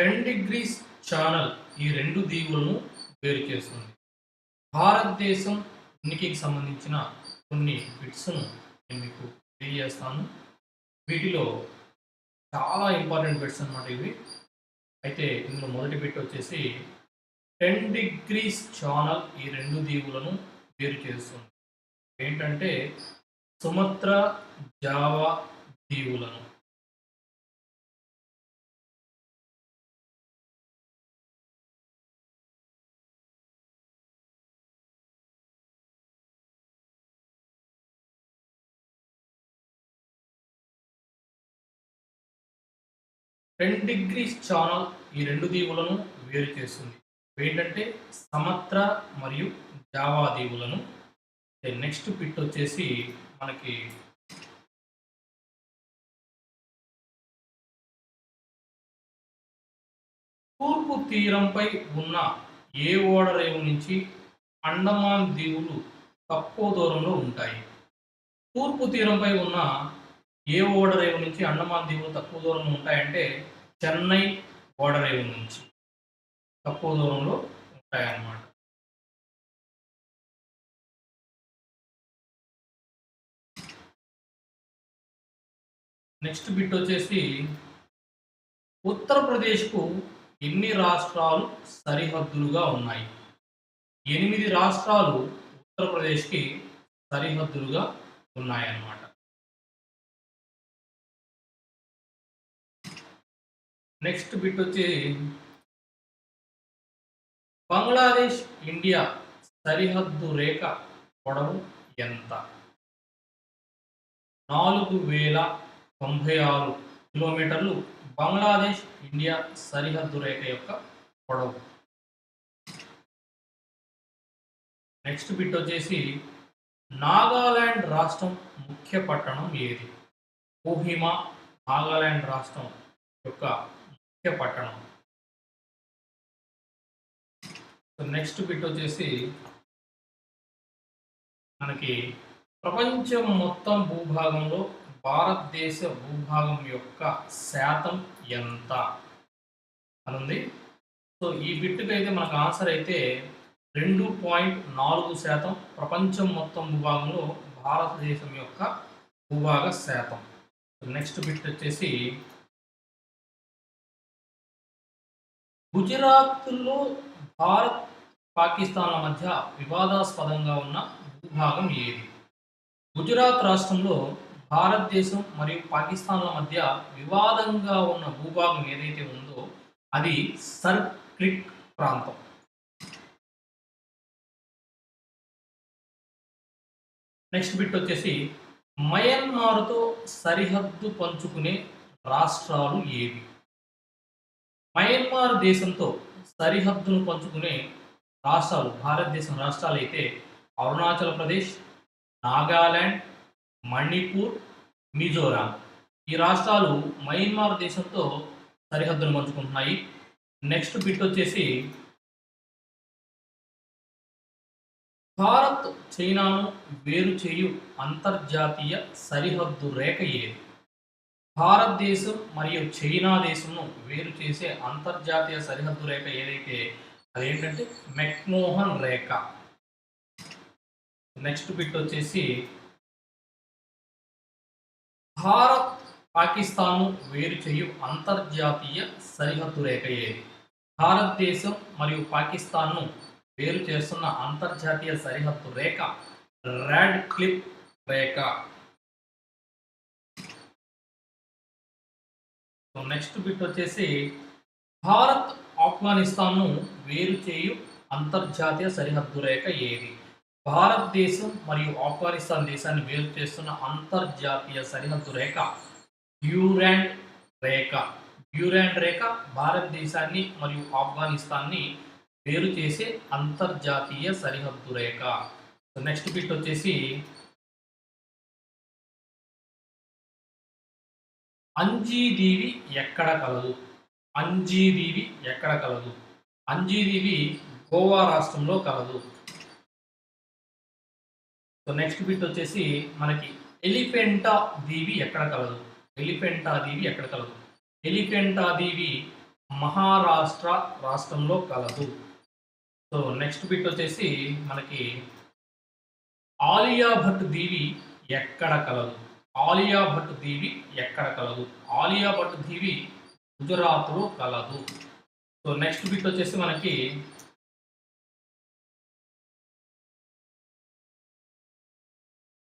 Ten degrees channel ఈ రెండు దీవులను వేరు చేస్తుంది. భారతదేశం ఉనికికి సంబంధించిన కొన్ని బిట్స్ను నేను మీకు తెలియజేస్తాను. వీటిలో చాలా ఇంపార్టెంట్ బిట్స్ అన్నమాట ఇవి. అయితే ఇందులో మొదటి బిట్ వచ్చేసి టెన్ డిగ్రీస్ ఛానల్ ఈ రెండు దీవులను వేరు చేస్తుంది. ఏంటంటే సుమత్ర జావా దీవులను టెన్ డిగ్రీస్ ఛానల్ ఈ రెండు దీవులను వేరు చేస్తుంది. ఏంటంటే సమత్ర మరియు జావా దీవులను. నెక్స్ట్ పిట్ వచ్చేసి మనకి తూర్పు తీరంపై ఉన్న ఏ ఓడరేవు నుంచి అండమాన్ దీవులు తక్కువ దూరంలో ఉంటాయి. తూర్పు తీరంపై ఉన్న ఏ ఓడరేవు నుంచి అండమాన్ దీవులు తక్కువ దూరంలో ఉంటాయంటే చెన్నై ఓడరేవు నుంచి తక్కువ దూరంలో ఉంటాయన్నమాట. నెక్స్ట్ బిట్ వచ్చేసి ఉత్తరప్రదేశ్కు ఎన్ని రాష్ట్రాలు సరిహద్దులుగా ఉన్నాయి? ఎనిమిది రాష్ట్రాలు ఉత్తరప్రదేశ్కి సరిహద్దులుగా ఉన్నాయన్నమాట. నెక్స్ట్ బిట్ వచ్చి బంగ్లాదేశ్ ఇండియా సరిహద్దు రేఖ పొడవు ఎంత? నాలుగు వేల తొంభై ఆరు కిలోమీటర్లు బంగ్లాదేశ్ ఇండియా సరిహద్దు రేఖ యొక్క పొడవు. నెక్స్ట్ బిట్ వచ్చేసి నాగాలాండ్ రాష్ట్రం ముఖ్య పట్టణం ఏది? కోహిమా నాగాలాండ్ రాష్ట్రం యొక్క ముఖ్య పట్టణం. సో నెక్స్ట్ బిట్ వచ్చేసి మనకి ప్రపంచం మొత్తం భూభాగంలో భారతదేశ భూభాగం యొక్క శాతం ఎంత అనుంది సో ఈ బిట్టుకి అయితే మనకు ఆన్సర్ అయితే రెండు పాయింట్ నాలుగు శాతం ప్రపంచం మొత్తం భూభాగంలో భారతదేశం యొక్క భూభాగ శాతం. నెక్స్ట్ బిట్ వచ్చేసి గుజరాత్లో భారత్ పాకిస్తాన్ల మధ్య వివాదాస్పదంగా ఉన్న భూభాగం ఏది? గుజరాత్ రాష్ట్రంలో భారతదేశం మరియు పాకిస్తాన్ల మధ్య వివాదంగా ఉన్న భూభాగం ఏదైతే ఉందో అది సర్క్రిక్ ప్రాంతం. నెక్స్ట్ బిట్ వచ్చేసి మయన్మార్తో సరిహద్దు పంచుకునే రాష్ట్రాలు ఏవి? మయన్మార్ దేశంతో సరిహద్దును పంచుకునే రాష్ట్రాలు భారతదేశం రాష్ట్రాలు అయితే అరుణాచల్ ప్రదేశ్ నాగాలాండ్ మణిపూర్ మిజోరాం. ఈ రాష్ట్రాలు మయన్మార్ దేశంతో సరిహద్దును పంచుకుంటున్నాయి. నెక్స్ట్ బిట్ వచ్చేసి భారత్ చైనాను వేరు చేయు అంతర్జాతీయ సరిహద్దు రేఖ ఏది? భారతదేశం మరియు చైనా దేశంను వేరు చేసే అంతర్జాతీయ సరిహద్దు రేఖ ఏదైతే అదేంటంటే మెక్మోహన్ రేఖ. నెక్స్ట్ బిట్ వచ్చేసి భారత్ పాకిస్తాను వేరు చేయు అంతర్జాతీయ సరిహద్దు రేఖ ఏది? భారతదేశం మరియు పాకిస్తాన్ను వేరు చేస్తున్న అంతర్జాతీయ సరిహద్దు రేఖ. రెడ్ క్లిప్ రేఖ. నెక్స్ట్ బిట్ వచ్చేసి భారత్ ఆఫ్ఘనిస్తాన్ను వేరు చేయు అంతర్జాతీయ సరిహద్దు రేఖ ఏది? భారతదేశం మరియు ఆఫ్ఘనిస్తాన్ దేశాన్ని వేరు చేస్తున్న అంతర్జాతీయ సరిహద్దు రేఖ డ్యూరాండ్ రేఖ. డ్యూరాండ్ రేఖ భారతదేశాన్ని మరియు ఆఫ్ఘనిస్తాన్ని వేరు చేసే అంతర్జాతీయ సరిహద్దు రేఖ. నెక్స్ట్ బిట్ వచ్చేసి అంజీదీవి ఎక్కడ కలదు? అంజీదీవి ఎక్కడ కలదు? అంజీదీవి గోవా రాష్ట్రంలో కలదు. సో నెక్స్ట్ బిట్ వచ్చేసి మనకి ఎలిఫెంటా దీవి ఎక్కడ కలదు? ఎలిఫెంటా దీవి ఎక్కడ కలదు? ఎలిఫెంటా దీవి మహారాష్ట్ర రాష్ట్రంలో కలదు. సో నెక్స్ట్ బిట్ వచ్చేసి మనకి ఆలియా భట్ దీవి ఎక్కడ కలదు? ఆలియా భట్ దీవి ఎక్కడ కలదు? ఆలియా భట్ దీవి గుజరాత్లో కలదు. సో నెక్స్ట్ బిట్ వచ్చేసి మనకి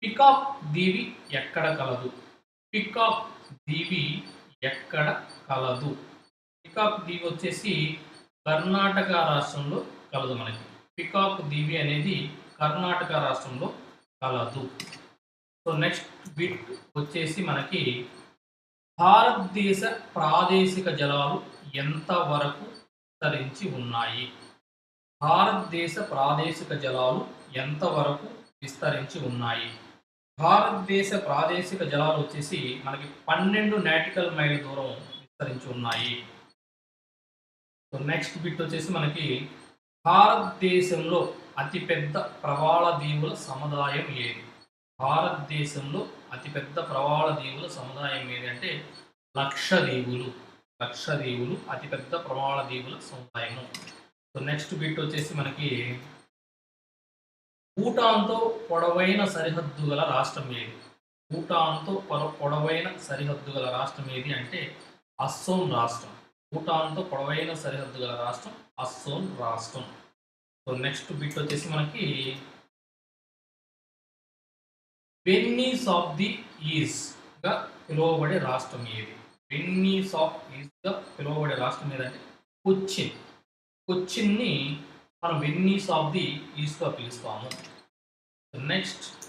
పికాక్ దీవి ఎక్కడ కలదు? పికాక్ దీవి ఎక్కడ కలదు? పికాక్ దీవి వచ్చేసి కర్ణాటక రాష్ట్రంలో కలదు మనకి. పికాక్ దీవి అనేది కర్ణాటక రాష్ట్రంలో కలదు. సో నెక్స్ట్ బిట్ వచ్చేసి మనకి భారతదేశ ప్రాదేశిక జలాలు ఎంతవరకు విస్తరించి ఉన్నాయి? భారతదేశ ప్రాదేశిక జలాలు ఎంతవరకు విస్తరించి ఉన్నాయి? భారతదేశ ప్రాదేశిక జలాలు వచ్చేసి మనకి పన్నెండు నాటికల్ మైల్ దూరం విస్తరించి ఉన్నాయి. సో నెక్స్ట్ బిట్ వచ్చేసి మనకి భారతదేశంలో అతిపెద్ద ప్రవాళ దీవుల సముదాయం ఏది? భారతదేశంలో అతిపెద్ద ప్రవాళ దీవుల సముదాయం ఏది అంటే లక్షదీవులు లక్షదీవులు అతిపెద్ద ప్రవాళ దీవుల సముదాయము సో నెక్స్ట్ బిట్ వచ్చేసి మనకి భూటాన్తో పొడవైన సరిహద్దు గల రాష్ట్రం ఏది? భూటాన్తో పొర పొడవైన సరిహద్దు గల రాష్ట్రం ఏది అంటే అస్సోం రాష్ట్రం. భూటాన్తో పొడవైన సరిహద్దు గల రాష్ట్రం అస్సోం రాష్ట్రం. సో నెక్స్ట్ బిట్ వచ్చేసి మనకి వెన్నీస్ ఆఫ్ ది ఈస్గా పిలువబడే రాష్ట్రం ఏది? వెన్నీస్ ఆఫ్ ఈస్గా పిలువబడే రాష్ట్రం ఏదంటే? కొచ్చిన్ కొచ్చిన్ని మనం వెన్నీస్ ఆఫ్ ది ఈస్ట్గా పిలుస్తాము. నెక్స్ట్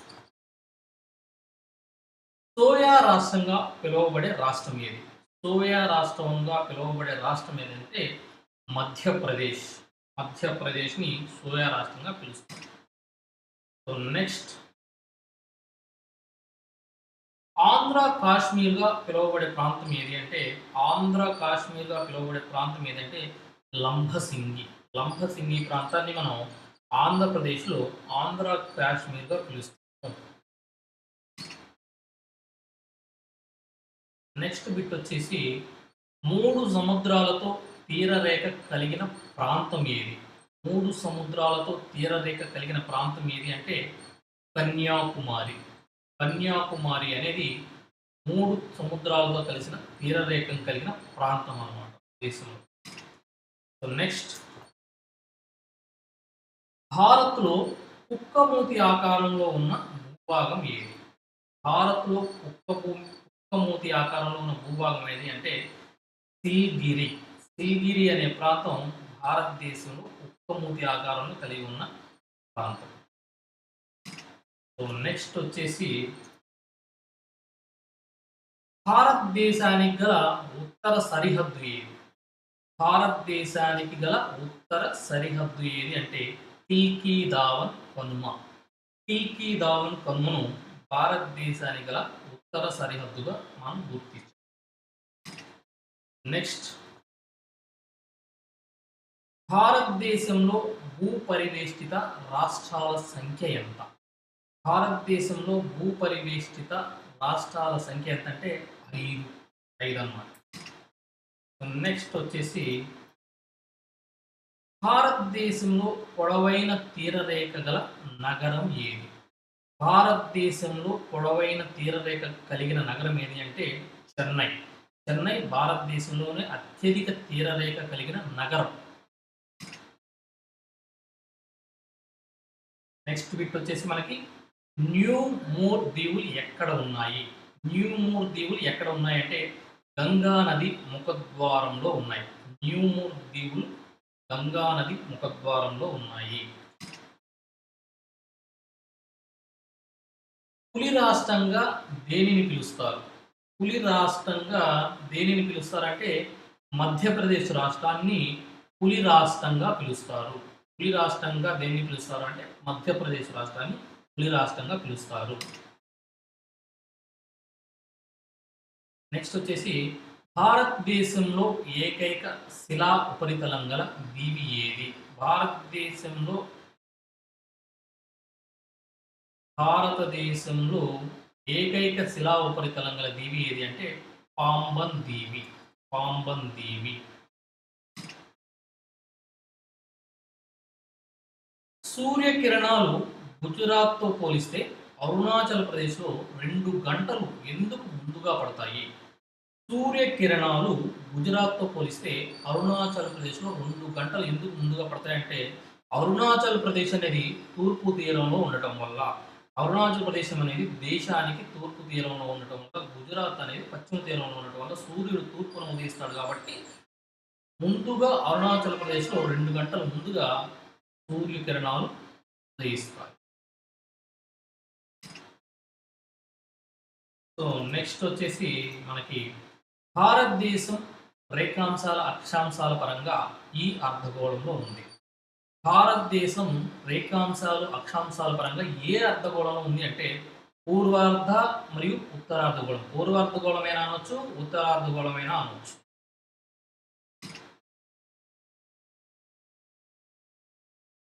సోయా రాష్ట్రంగా పిలువబడే రాష్ట్రం ఏది? సోయా రాష్ట్రంగా పిలువబడే రాష్ట్రం ఏదంటే? మధ్యప్రదేశ్. మధ్యప్రదేశ్ని సోయా రాష్ట్రంగా పిలుస్తాం. సో నెక్స్ట్ ఆంధ్ర కాశ్మీర్గా పిలువబడే ప్రాంతం ఏది అంటే ఆంధ్ర కాశ్మీర్గా పిలువబడే ప్రాంతం ఏదంటే లంబసింగి. లంబసింగి ప్రాంతాన్ని మనం ఆంధ్రప్రదేశ్లో ఆంధ్ర కాశ్మీర్గా పిలుస్తాం. నెక్స్ట్ బిట్ వచ్చేసి మూడు సముద్రాలతో తీరరేఖ కలిగిన ప్రాంతం ఏది? మూడు సముద్రాలతో తీరరేఖ కలిగిన ప్రాంతం ఏది అంటే కన్యాకుమారి. కన్యాకుమారి అనేది మూడు సముద్రాలతో కలిసిన తీరరేఖం కలిగిన ప్రాంతం అన్నమాట దేశంలో. సో నెక్స్ట్ భారత్లో కుక్కమూతి ఆకారంలో ఉన్న భూభాగం ఏది? భారత్లో కుక్క భూమి కుక్కమూతి ఆకారంలో ఉన్న భూభాగం ఏది అంటే సిల్గిరి. సిల్గిరి అనే ప్రాంతం భారతదేశంలో కుక్కమూతి ఆకారంలో కలిగి ఉన్న ప్రాంతం. సో నెక్స్ట్ వచ్చేసి భారతదేశానికి గల ఉత్తర సరిహద్దు ఏది? భారతదేశానికి గల ఉత్తర సరిహద్దు ఏది అంటే టిల్కీ దావన్ కనుమ. టిల్కీ దావన్ కనుమను భారతదేశానికి గల ఉత్తర సరిహద్దుగా మనం గుర్తించాం. నెక్స్ట్ భారతదేశంలో భూ పరివేష్టిత రాష్ట్రాల సంఖ్య ఎంత? భారతదేశంలో భూ పరివేష్టిత రాష్ట్రాల సంఖ్య ఎంత అంటే ఐదు ఐదు అన్నమాట నెక్స్ట్ వచ్చేసి భారతదేశంలో పొడవైన తీరరేఖ గల నగరం ఏది? భారతదేశంలో పొడవైన తీరరేఖ కలిగిన నగరం ఏది అంటే చెన్నై. చెన్నై భారతదేశంలోనే అత్యధిక తీరరేఖ కలిగిన నగరం. నెక్స్ట్ బిట్ వచ్చేసి మనకి న్యూ మోర్ దీవులు ఎక్కడ ఉన్నాయి? న్యూ మోర్ దీవులు ఎక్కడ ఉన్నాయి? అంటే గంగా నది ముఖద్వారంలో ఉన్నాయి. న్యూ మోర్ దీవులు గంగా నది ముఖద్వారంలో ఉన్నాయి. పులి రాష్ట్రంగా దేనిని పిలుస్తారు? పులి రాష్ట్రంగా దేనిని పిలుస్తారంటే మధ్యప్రదేశ్ రాష్ట్రాన్ని పులి రాష్ట్రంగా పిలుస్తారు. పులి రాష్ట్రంగా దేన్ని పిలుస్తారు? అంటే మధ్యప్రదేశ్ రాష్ట్రాన్ని తొలి రాష్ట్రంగా పిలుస్తారు. నెక్స్ట్ వచ్చేసి భారతదేశంలో ఏకైక శిలా ఉపరితలం గల దీవి ఏది? భారతదేశంలో భారతదేశంలో ఏకైక శిలా ఉపరితలం గల దీవి ఏది అంటే పాంబన్ దీవి పాంబన్ దీవి సూర్యకిరణాలు గుజరాత్తో పోలిస్తే అరుణాచల్ ప్రదేశ్లో రెండు గంటలు ఎందుకు ముందుగా పడతాయి? సూర్యకిరణాలు గుజరాత్తో పోలిస్తే అరుణాచల్ ప్రదేశ్లో రెండు గంటలు ఎందుకు ముందుగా పడతాయంటే అరుణాచల్ ప్రదేశ్ అనేది తూర్పు తీరంలో ఉండటం వల్ల. అరుణాచల్ ప్రదేశం అనేది దేశానికి తూర్పు తీరంలో ఉండటం వల్ల గుజరాత్ అనేది పశ్చిమ తీరంలో ఉండటం వల్ల సూర్యుడు తూర్పును ఉదయిస్తాడు కాబట్టి ముందుగా అరుణాచల్ ప్రదేశ్లో రెండు గంటల ముందుగా సూర్యకిరణాలు ఉదయిస్తాయి. సో నెక్స్ట్ వచ్చేసి మనకి భారతదేశం రేఖాంశాల అక్షాంశాల పరంగా ఈ అర్ధగోళంలో ఉంది. భారతదేశం రేఖాంశాలు అక్షాంశాల పరంగా ఏ అర్ధగోళంలో ఉంది అంటే పూర్వార్ధ మరియు ఉత్తరార్ధగోళం. పూర్వార్ధగోళమైనా అనొచ్చు ఉత్తరార్ధగోళమైనా అనొచ్చు.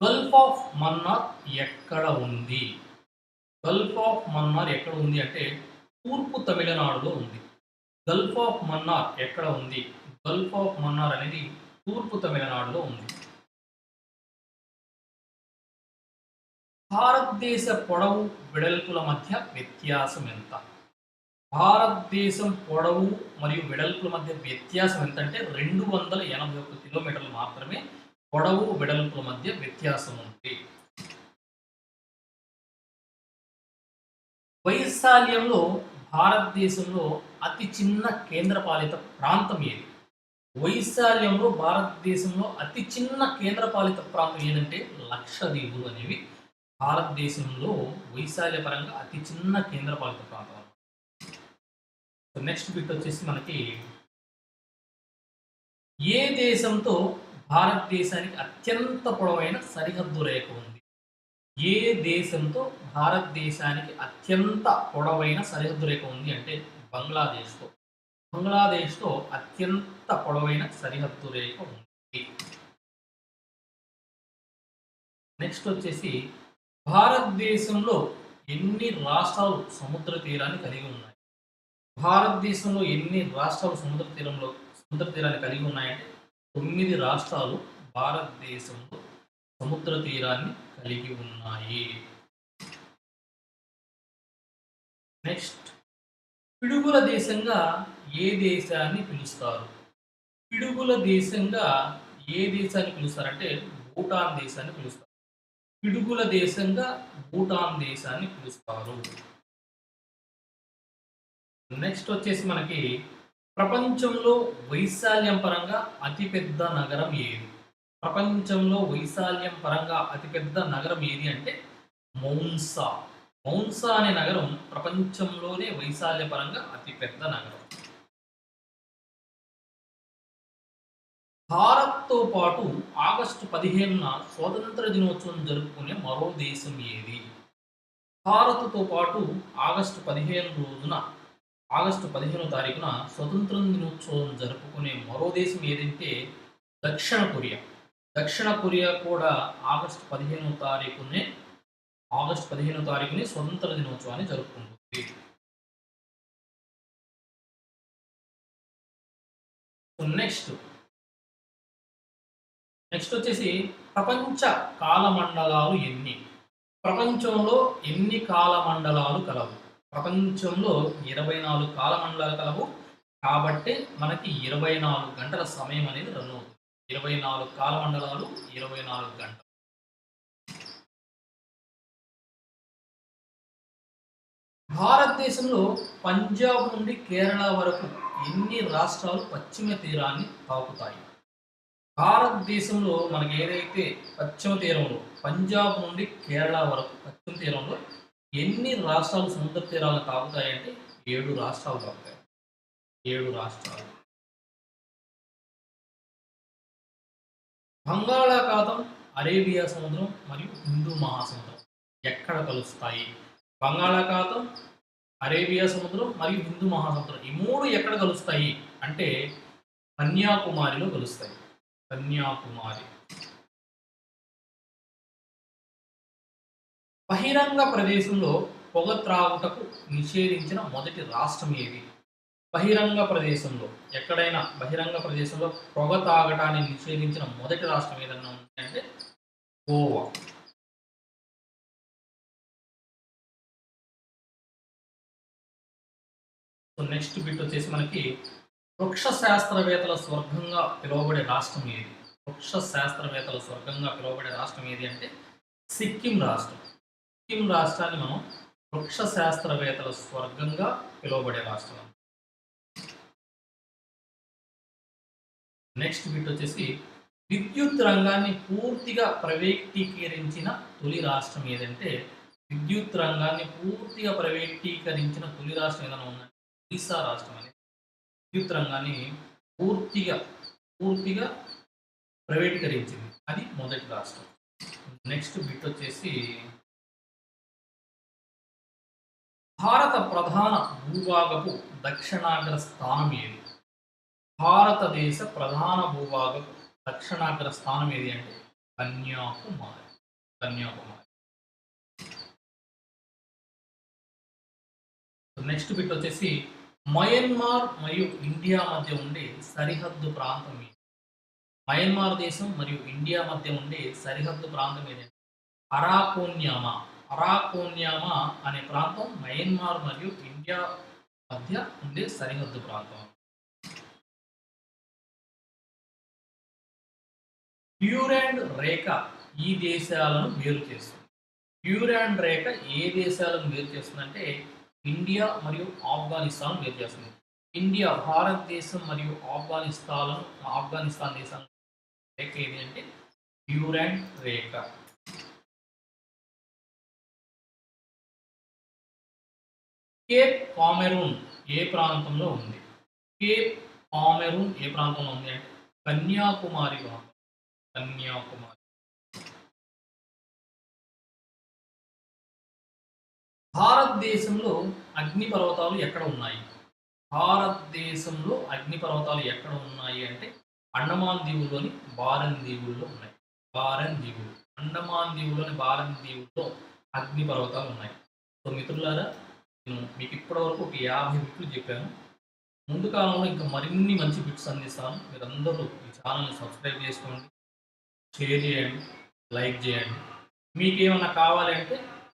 గల్ఫ్ ఆఫ్ మన్నార్ ఎక్కడ ఉంది? గల్ఫ్ ఆఫ్ మన్నార్ ఎక్కడ ఉంది అంటే తూర్పు తమిళనాడులో ఉంది. గల్ఫ్ ఆఫ్ మన్నార్ ఎక్కడ ఉంది? గల్ఫ్ ఆఫ్ మన్నార్ అనేది తూర్పు తమిళనాడులో ఉంది. భారతదేశ పొడవు వెడల్పుల మధ్య వ్యత్యాసం ఎంత? భారతదేశం పొడవు మరియు వెడల్పుల మధ్య వ్యత్యాసం ఎంత అంటే రెండు వందల ఎనభై ఒక్క కిలోమీటర్లు మాత్రమే పొడవు వెడల్పుల మధ్య వ్యత్యాసం ఉంది. వైశాల్యంలో భారతదేశంలో అతి చిన్న కేంద్రపాలిత ప్రాంతం ఏది? వైశాల్యంలో భారతదేశంలో అతి చిన్న కేంద్రపాలిత ప్రాంతం ఏంటంటే లక్షద్వీపులు అనేవి. భారతదేశంలో వైశాల్య పరంగా అతి చిన్న కేంద్రపాలిత ప్రాంతం నెక్స్ట్ బిట్ వచ్చేసి మనకి ఏ దేశంతో భారతదేశానికి అత్యంత పొడవైన సరిహద్దు రేఖ ఉంది? ఏ దేశంతో భారతదేశానికి అత్యంత పొడవైన సరిహద్దు రేఖ ఉంది అంటే బంగ్లాదేశ్తో? బంగ్లాదేశ్తో అత్యంత పొడవైన సరిహద్దు రేఖ ఉంది. నెక్స్ట్ వచ్చేసి భారతదేశంలో ఎన్ని రాష్ట్రాలు సముద్ర తీరాన్ని కలిగి ఉన్నాయి? భారతదేశంలో ఎన్ని రాష్ట్రాలు సముద్ర తీరంలో సముద్ర తీరాన్ని కలిగి ఉన్నాయంటే తొమ్మిది రాష్ట్రాలు భారతదేశంలో సముద్ర తీరాన్ని కలిగి ఉన్నాయి. నెక్స్ట్ పిడుగుల దేశంగా ఏ దేశాన్ని పిలుస్తారు? పిడుగుల దేశంగా ఏ దేశాన్ని పిలుస్తారంటే భూటాన్ దేశాన్ని పిలుస్తారు. పిడుగుల దేశంగా భూటాన్ దేశాన్ని పిలుస్తారు. నెక్స్ట్ వచ్చేసి మనకి ప్రపంచంలో వైశాల్యం పరంగా అతిపెద్ద నగరం ఏది? ప్రపంచంలో వైశాల్యం పరంగా అతిపెద్ద నగరం ఏది అంటే మౌన్సా. మౌన్సా అనే నగరం ప్రపంచంలోనే వైశాల్య పరంగా అతిపెద్ద నగరం. భారత్తో పాటు ఆగస్టు పదిహేనున స్వాతంత్ర దినోత్సవం జరుపుకునే మరో దేశం ఏది? భారత్తో పాటు ఆగస్టు పదిహేను రోజున ఆగస్టు పదిహేనో తారీఖున స్వతంత్ర దినోత్సవం జరుపుకునే మరో దేశం ఏదంటే దక్షిణ కొరియా. దక్షిణ కొరియా కూడా ఆగస్టు పదిహేనో తారీఖునే ఆగస్టు పదిహేనో తారీఖుని స్వతంత్ర దినోత్సవాన్ని జరుపుకుంటుంది. నెక్స్ట్ నెక్స్ట్ వచ్చేసి ప్రపంచ కాలమండలాలు ఎన్ని? ప్రపంచంలో ఎన్ని కాలమండలాలు కలవు? ప్రపంచంలో ఇరవై నాలుగు కాలమండలాలు కలవు. కాబట్టి మనకి ఇరవై నాలుగు గంటల సమయం అనేది రన్ అవుతుంది. ఇరవై నాలుగు కాలమండలాలు ఇరవై నాలుగు గంటలు. భారతదేశంలో పంజాబ్ నుండి కేరళ వరకు ఎన్ని రాష్ట్రాలు పశ్చిమ తీరాన్ని తాకుతాయి భారతదేశంలో మనకి ఏదైతే పశ్చిమ తీరంలో పంజాబ్ నుండి కేరళ వరకు పశ్చిమ తీరంలో ఎన్ని రాష్ట్రాలు సముద్ర తీరాలను తాకుతాయంటే ఏడు రాష్ట్రాలు తాకుతాయి. ఏడు రాష్ట్రాలు. బంగాళాఖాతం అరేబియా సముద్రం మరియు హిందూ మహాసముద్రం. ఎక్కడ కలుస్తాయి? బంగాళాఖాతం అరేబియా సముద్రం మరియు హిందూ మహాసముద్రం. ఈ మూడు ఎక్కడ కలుస్తాయి? అంటే కన్యాకుమారిలో కలుస్తాయి. కన్యాకుమారి. బహిరంగ ప్రదేశంలో పొగ త్రాగుటకు నిషేధించిన మొదటి రాష్ట్రం ఏది? బహిరంగ ప్రదేశంలో ఎక్కడైనా బహిరంగ ప్రదేశంలో పొగ తాగటాన్ని నిషేధించిన మొదటి రాష్ట్రం ఏదన్నా ఉందంటే గోవా. నెక్స్ట్ బిట్ వచ్చేసి మనకి వృక్ష శాస్త్రవేత్తల స్వర్గంగా పిలువబడే రాష్ట్రం ఏది? వృక్ష శాస్త్రవేత్తల స్వర్గంగా పిలువబడే రాష్ట్రం ఏది అంటే సిక్కిం రాష్ట్రం. సిక్కిం రాష్ట్రాన్ని మనం వృక్ష శాస్త్రవేత్తల స్వర్గంగా పిలువబడే రాష్ట్రం నెక్స్ట్ బిట్ వచ్చేసి విద్యుత్ రంగాన్ని పూర్తిగా ప్రైవేటీకరించిన తొలి రాష్ట్రం ఏదంటే విద్యుత్ రంగాన్ని పూర్తిగా ప్రైవేటీకరించిన తొలి రాష్ట్రం ఏదైనా ఉందంటే ఒడిశా రాష్ట్రం అనేది. విద్యుత్ రంగాన్ని పూర్తిగా పూర్తిగా ప్రైవేటీకరించింది అది మొదటి రాష్ట్రం. నెక్స్ట్ బిట్ వచ్చేసి భారత ప్రధాన భూభాగపు దక్షిణాగ్ర స్థానం ఏది? భారతదేశ ప్రధాన భూభాగపు దక్షిణాగ్ర స్థానం ఏది అంటే? కన్యాకుమారి. కన్యాకుమారి. నెక్స్ట్ బిట్ వచ్చేసి మయన్మార్ మరియు ఇండియా మధ్య ఉండే సరిహద్దు ప్రాంతం ఏది? మయన్మార్ దేశం మరియు ఇండియా మధ్య ఉండే సరిహద్దు ప్రాంతం ఏదంటే అరాకోన్యామా. అరాకోన్యామా అనే ప్రాంతం మయన్మార్ మరియు ఇండియా మధ్య ఉండే సరిహద్దు ప్రాంతం. ప్యూరాండ్ రేఖ ఈ దేశాలను వేరు చేస్తుంది. ప్యూరాండ్ రేఖ ఏ దేశాలను వేరు చేస్తుందంటే ఇండియా మరియు ఆఫ్ఘనిస్తాన్ వేరు చేస్తుంది. ఇండియా భారతదేశం మరియు ఆఫ్ఘనిస్తాన్ ఆఫ్ఘనిస్తాన్ దేశం రేఖ ఏది అంటే డ్యూరాండ్ రేఖ. కేప్ కామెరూన్ ఏ ప్రాంతంలో ఉంది? కేప్ కామెరూన్ ఏ ప్రాంతంలో ఉంది అంటే కన్యాకుమారి ప్రాంతం. కన్యాకుమారి భారతదేశంలో అగ్నిపర్వతాలు ఎక్కడ ఉన్నాయి? భారతదేశంలో అగ్నిపర్వతాలు ఎక్కడ ఉన్నాయి అంటే అండమాన్ దీవుల్లోని బారన్ దీవుల్లో ఉన్నాయి. బారన్ దీవులు. అండమాన్ దీవుల్లోని బారన్ దీవుల్లో అగ్నిపర్వతాలు ఉన్నాయి. సో మిత్రులారా నేను మీకు ఇప్పటివరకు ఒక యాభై బిట్లు చెప్పాను. ముందు కాలంలో ఇంకా మరిన్ని మంచి బిట్స్ అందిస్తాను. మీరందరూ ఈ ఛానల్ని సబ్స్క్రైబ్ చేసుకోండి. షేర్ చేయండి లైక్ చేయండి. మీకు ఏమైనా కావాలి అంటే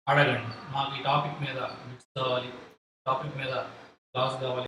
అడగండి. మాకు ఈ టాపిక్ మీద బిట్స్ కావాలి టాపిక్ మీద క్లాస్ కావాలి.